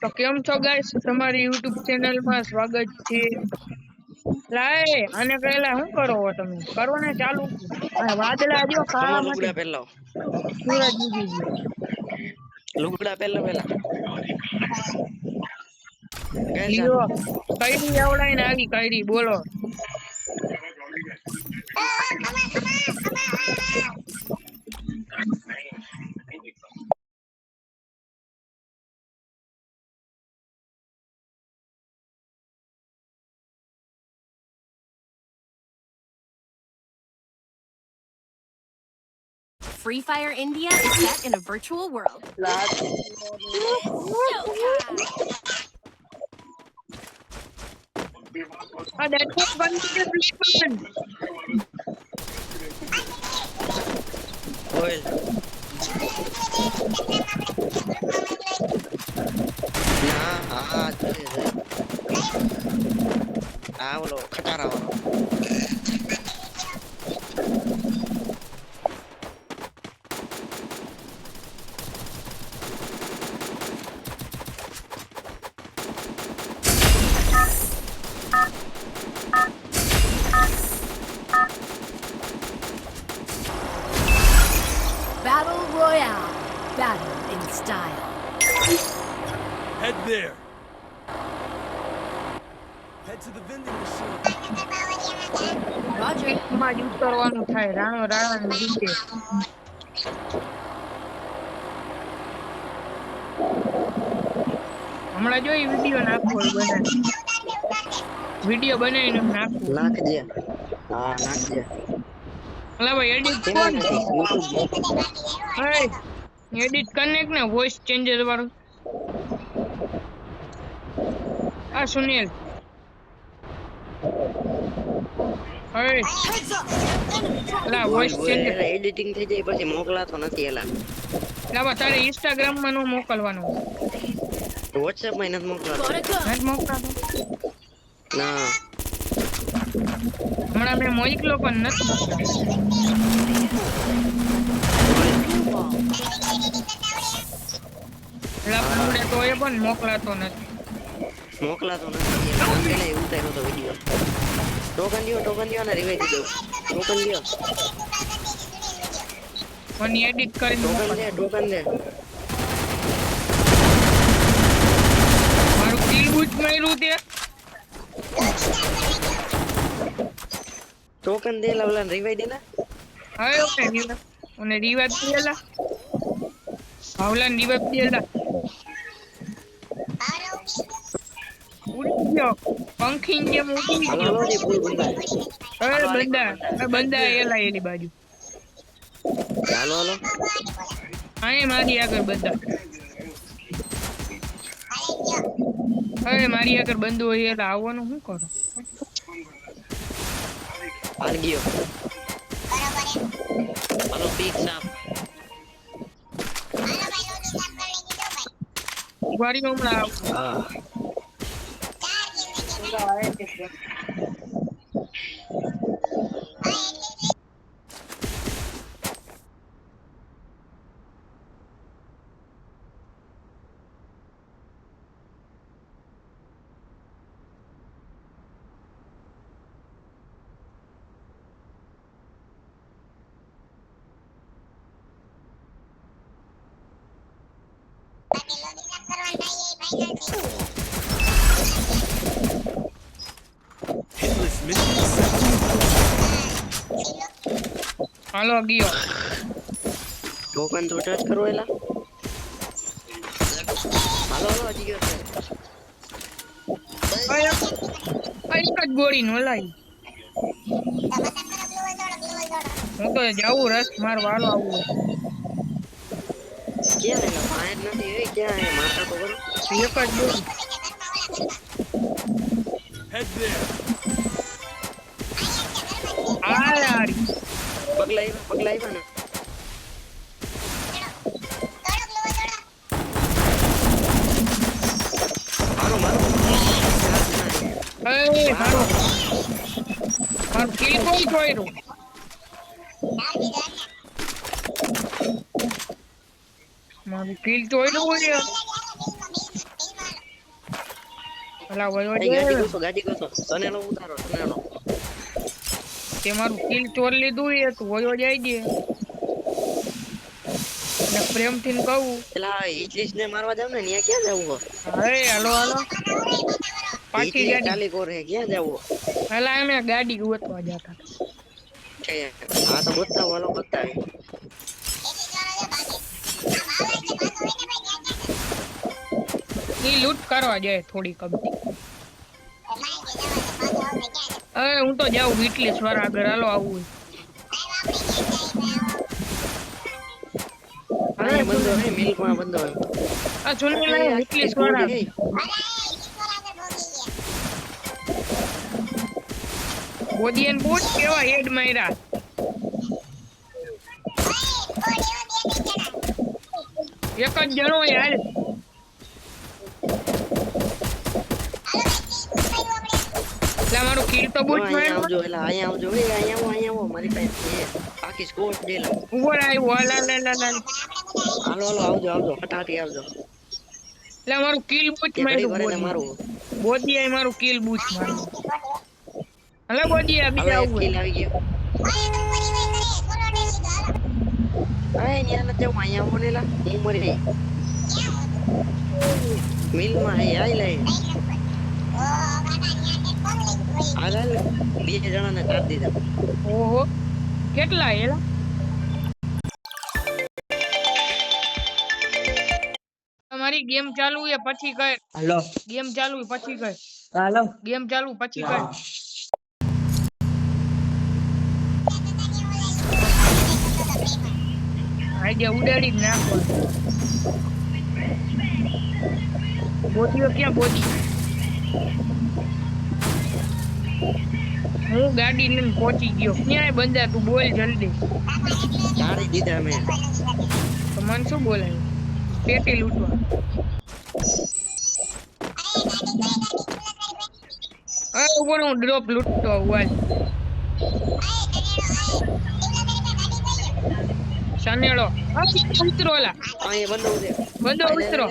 તો કેમ છો ગાઈસ તમારી યુટ્યુબ ચેનલમાં સ્વાગત છે લાય આને પહેલા શું કરો તમે કરો ને ચાલુ અને વાદળા જો કાળા લુગડા પેલા સૂરજ ઉગી ગયો લુગડા પેલા પેલા કઈ હીરો કઈડી આવડાઈને આવી કઈડી બોલો Free Fire India is set in a virtual world. Oh, that was one bigger weapon. Oil. Yeah, ah, ah, ah, ah, ah, ah, ah, ah, થાય રાણો રાવણ જીતે હમણાં જોઈ વીડિયો હોય બનાવી વીડિયો બનાવીને નાખો. નાખજે. હા નાખજે. અલા ભાઈ એડિટ કોણ? હે એડિટ કરીને ને વોઇસ ચેન્જર વાળું. આ સુનિલ. હે અલા વોઇસ ચેન્જર એડિટિંગ થઈ જાય પછી મોકલાતો નથી એલા લાવા તારે ઇન્સ્ટાગ્રામમાં નો મોકલવાનું. WhatsApp માં નથી મોકલાતો. નથી મોકલાતો. ના. હમણાં મેં મોકલો પણ નથી મોકલાતો લા હમણાં તો એ પણ મોકલાતો નથી. મોકલાતો નથી એટલે એવું ઉતાર્યો તો વીડિયો ટોકન દ્યો ટોકન દ્યો ને રિવાઈ દીધો ટોકન લ્યો પણ એડિટ કરીને ટોકન લે દે ટોકન દે મારું કિલ બૂટ માર્યું તે ટોકન દે લવલા રિવાઈ દે ને હવે ઓકે રીવા અને દેલા આવલા ભાવલા રીવા દિયેલા ઉડી ગયો પંખી જેમ ઉડી ગયો હાલો બંદા બંદા એલા એની બાજુ. હાલો હાલો. અહીં મારી આગળ બંદા અરે મારી આગળ બંધ હોય એટલે આવવાનું શું કરો? હાલ ગયો હાલો પીક સાપ વારી હમણાં આવું. હા Hitless હાલો ગયો. ટોકન તો ટચ કરો એલા. હાલો હાલો હજી ગયો એક જ ગોળી નો લાઈ હું તો જાઉં રસ મારો વાલો આવું. ક્યાં એલા? પાંચ નથી એ ક્યાં એ માથા તો કરો એક જ ગોળી. Head there. પગલા આવ્યા પગલા આવ્યા ને મારો મારો એ મારો મારું કિલ કોઈ જોઈરું મારું કિલ જોઈરું હોય પેલા વયો ગાડી કરશો તને સનેલો ઉતારો સનેલો તે મારું કિલ ચોર લીધું એ તું વયો જાય ગયે. અને પ્રેમથી ને કહું. પેલા ઇટલીસ ને મારવા જાવ ને ત્યાં ક્યાં જવું અરે હાલો હાલો. પાછી ગાડી. ચાલી કોર હે ક્યાં જવું પેલા અમે ગાડી ગોતવા જતા હા તો ગોતતા હાલો ગોતતા એ લૂટ કરવા જાય થોડી કમતી હવે હું તો જાઉં વીટલીસ સ્વર આગળ. હાલો આવું. બોડિયન બૂટ કેવા હેડ માર્યા. એક જ જણો યાર મારું તો બૂટ આવજો અહીંયા આવજો એ અહીંયા આવો અહીંયા આવો મારી પાસે છે આખી સ્કોર ડેલ ઊભો આવ્યો લા લા લા લા હાલો હાલો આવજો આવજો ફટાફટી આવજો એટલે મારું કિલ બૂટ ઘડી ભરીને માર્યું મારું મારું કિલ બૂટ માર્યું. હલે આ બીજા આવું કિલ આવી ગયો. નથી અહીંયા આવો ને હું મરી ગઈ. મિલમાં હે આઈ લે. હાલ બે જણાને દીધા. ઓહો. કેટલા એલા? તમારી ગેમ ચાલુ એ પછી કર હાલો. ગેમ ચાલુ પછી કર હાલો. ગેમ ચાલુ પછી કર આઈડિયા ઉડાડી જ નાખો બોટીઓ ક્યાં બોટી હું ગાડી લઈને પહોંચી ગયો. ક્યાંય બંધા તું બોલ જલ્દી. તારી દીધા મેં. તો મને શું બોલાય પેટી લૂંટવા. અરે ઉપર હું ડ્રોપ લૂંટતો હોવા સનેડો ઉતરો ઓલા. બંધો ઉતરો.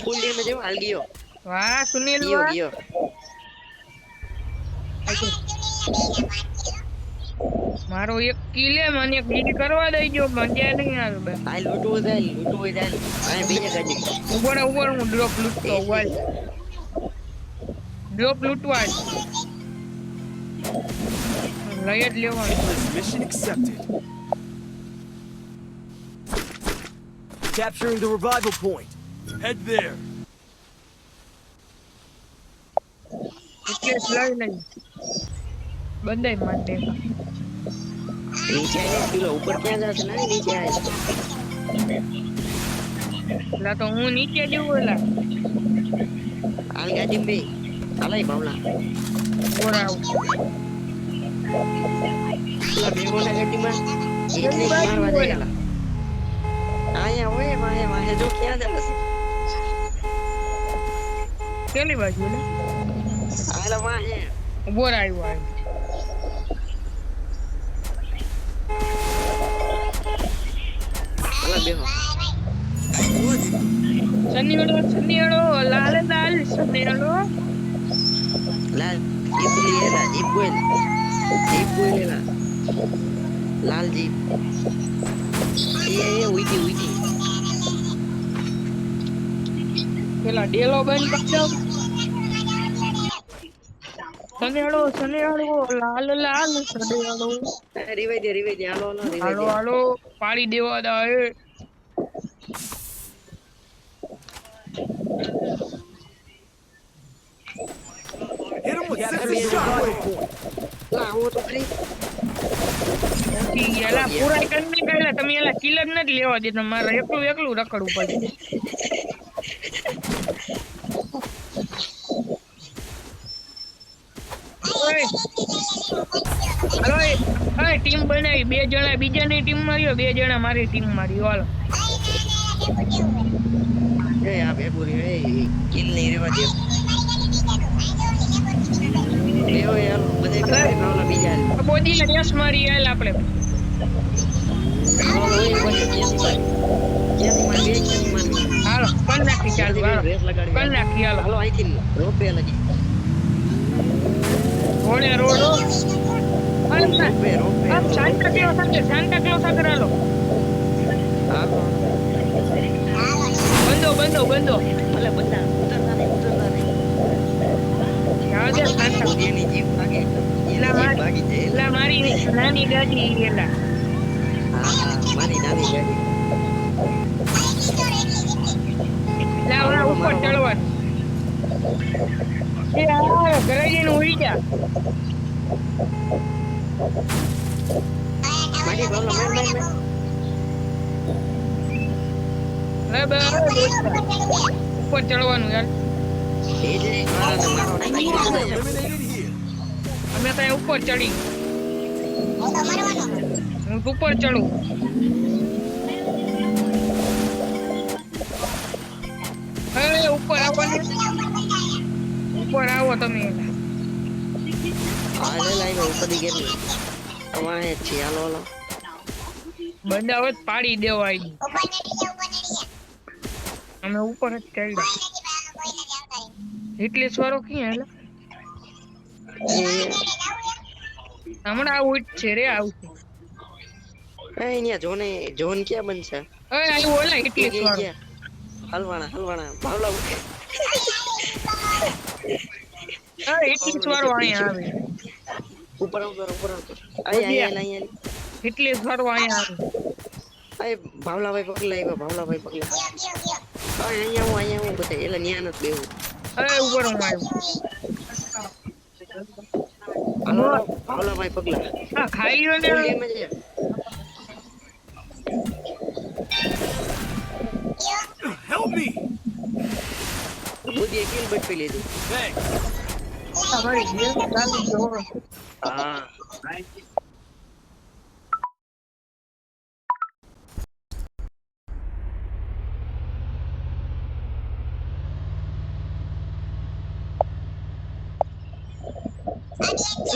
ફૂલ ડેમેજ જેવો હાલ ગયો. વાહ સુનિલ ગયો વાહ. ગયો મારો એક કિલે મને બીજ કરવા દઈ ગયો મજા નહીં આવે બે આ લૂંટવું છે લૂંટવું છે અહીંયા બીજે ગાડી. ઉપર ઉપર હું ડ્રોપ લૂટતો હોવા ડ્રોપ લૂટવા લઈ જ લેવાનું. Mission accepted. Capturing the revival point. Head there. જ લઈ લઈ. બંધાઈ માટે નીચે આવીને પેલો ઉપર ક્યાં જશે ના નીચે આવે. એટલે તો હું નીચે જઉં એલા હાલ ગાડી બે. હાલાય ભાવલા. ગાડીમાં એટલે મારવા જાય અહીંયા હોય માહે માહે જો ક્યાં જશે કેલી બાજુ ને હાલો માહે ઊભો રહ્યો આવ્યો હાલો બેહો સનિયાળો સનિયાળો લાલ લાલ સનિયાળો લાલ જીપ લીએલા જીપ બોલ જીપ બોલેલા લાલ જીપ એ એ ઉઈટી ઉઈટી પેલા ડેલો બંધ કરજો સનિયાળો સનિયાળો લાલ લાલ સનિયાળો રિવાઈ દે રિવાઈ દે હાલો હાલો રિવાઈ દે. હાલો પાડી દેવા દા એ Hit him with six shot. લા આવો તો ખરી પહોંચી એલા પૂરા કરીને ગયેલા તમે એલા કિલ જ નથી લેવા દેતા મારે એકલું એકલું રખડવું પડે. ઓય, ટીમ બનાવી બે જણા બીજાની ટીમ માર્યો બે જણા મારી ટીમ મારી હાલો. એ આ બે બોરી એ કિલ નહીં રેવા દે એવો યાર બધે કરે ભાવલા બીજા. બોડી ને રેસ મારી હાલ આપણે. હાલો નાખી ચાલુ હાલો. રેસ લગાડી કર નાખી. હાલો. હાલો અહીંથી રોપે લગી. ઘોડે રોડો સાંતા ક્લોઝ સાથે સાંતા ક્લોઝ આગળ હાલો હાલો બંધો બંધો બંધો. ભલે બધા ઉતરતા નહીં ઉતરતા નહીં. દે સાંતા એની જીભ ભાગે. એલા ભાગી જાય એલા. મારી નાની ગાડી એલા. મારી નાની ગાડી. ઓલા ઉપર ચડવાનું. એ આ ઘરે ઉડી ઉઈ લે ઉપર ચડવાનું યાર. અમે ત્યાં ઉપર ચડી. હું ઉપર ચડું. હવે ઉપર આવો ઉપર આવો તમે. હા લે લાઈ ઉપડી ગઈ તમારે છે હાલો હાલો. બંદા હવે પાડી દેવા આવી અમે ઉપર જ ચડ્યા. સ્વરો ક્યાં હેલા? હમણાં આવું જ છે રે આવું એ અહીંયા જોને જોન ક્યાં બનશે એ આવ્યું ઓલા એટલે સ્વરો. હલવાણા હલવાણા ભાવલા ઉઠે. હવે હિટલેશ્વરો અહીંયા આવે. ઉપર ઉપર ઉપર ઉપર અહીંયા અહીંયા અહીંયા હિટલેશ્વરો અહીંયા આવે. અરે ભાવલાભાઈ પગલા આવ્યા ભાવલાભાઈ પગલા અહીંયા હું અહીંયા હું બધા એટલે ન્યા નથી બેવું હવે ઉપર હું આવ્યું હાલો ભાવલાભાઈ પગલા હા ખાઈ લો ને. Help me. બુદ્ધિએ કિલ બટવી લીધું Thanks. અમારી ગેમ ચાલુ જો હો.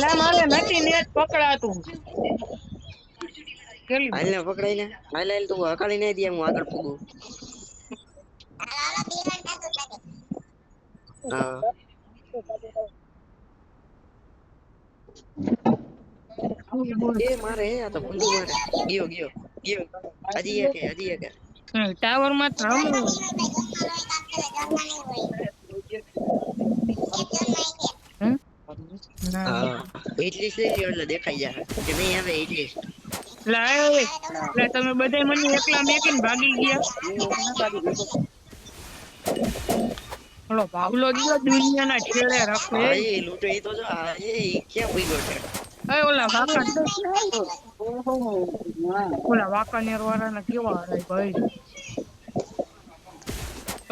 લા મારે નથી નેટ પકડાતું. હાલ ને પકડાઈ ને. હાલ હાલ તું હકાળી નઈ દે હું આગળ પૂગું હા. એ મારે આ તો ભૂલું મારે. ગયો ગયો ગયો. હજી એક હજી એક ટાવરમાં હા. લઈ લ્યો એટલે દેખાઈ જાય? કે નહીં આવે એટલીસ્ટ લાય એ, લા તમે બધા મને એકલા મેકીને ભાગી ગયા. ઓલો ભાવલો ગયો દુનિયાના છેડે રાખે. એ લૂંટો એ તો જો એ ક્યાં ઉઈ છે? એ ઓલા વાંકા ઓલા વાંકાનેર વાળાના કેવા હરાય ભાઈ?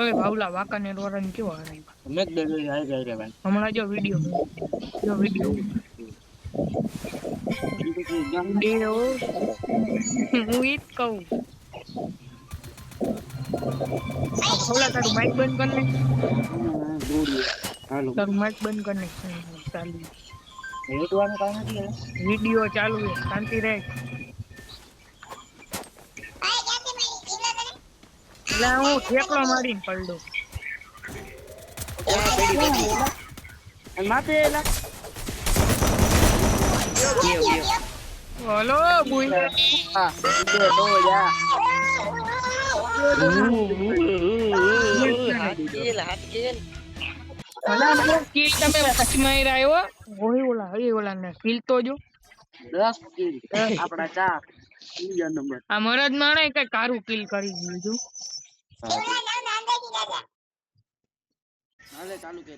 ઓય ભાવલા વાંકાનેર વાળાને કેવા હરાય હમણાં જો વીડિયો જો વિડિયો. વીડિયો હું ઈ જ કહું. ઓલા તારું માઇક બંધ કર ને. તારું માઇક બંધ કર ને. ચાલુ. વીડિયો ચાલુ છે. શાંતિ રહે એટલે હું ઠેકલો મારીને બુઈ. તમે પછી માર્યા આવ્યો ઓય ઓલા ઓય ઓલા ને કિલ તો જો. આપડા ચાર. બીજા નંબર. આ મરદ માણે કઈ કારું કિલ કરી દીધું. હાલે ચાલુ કરે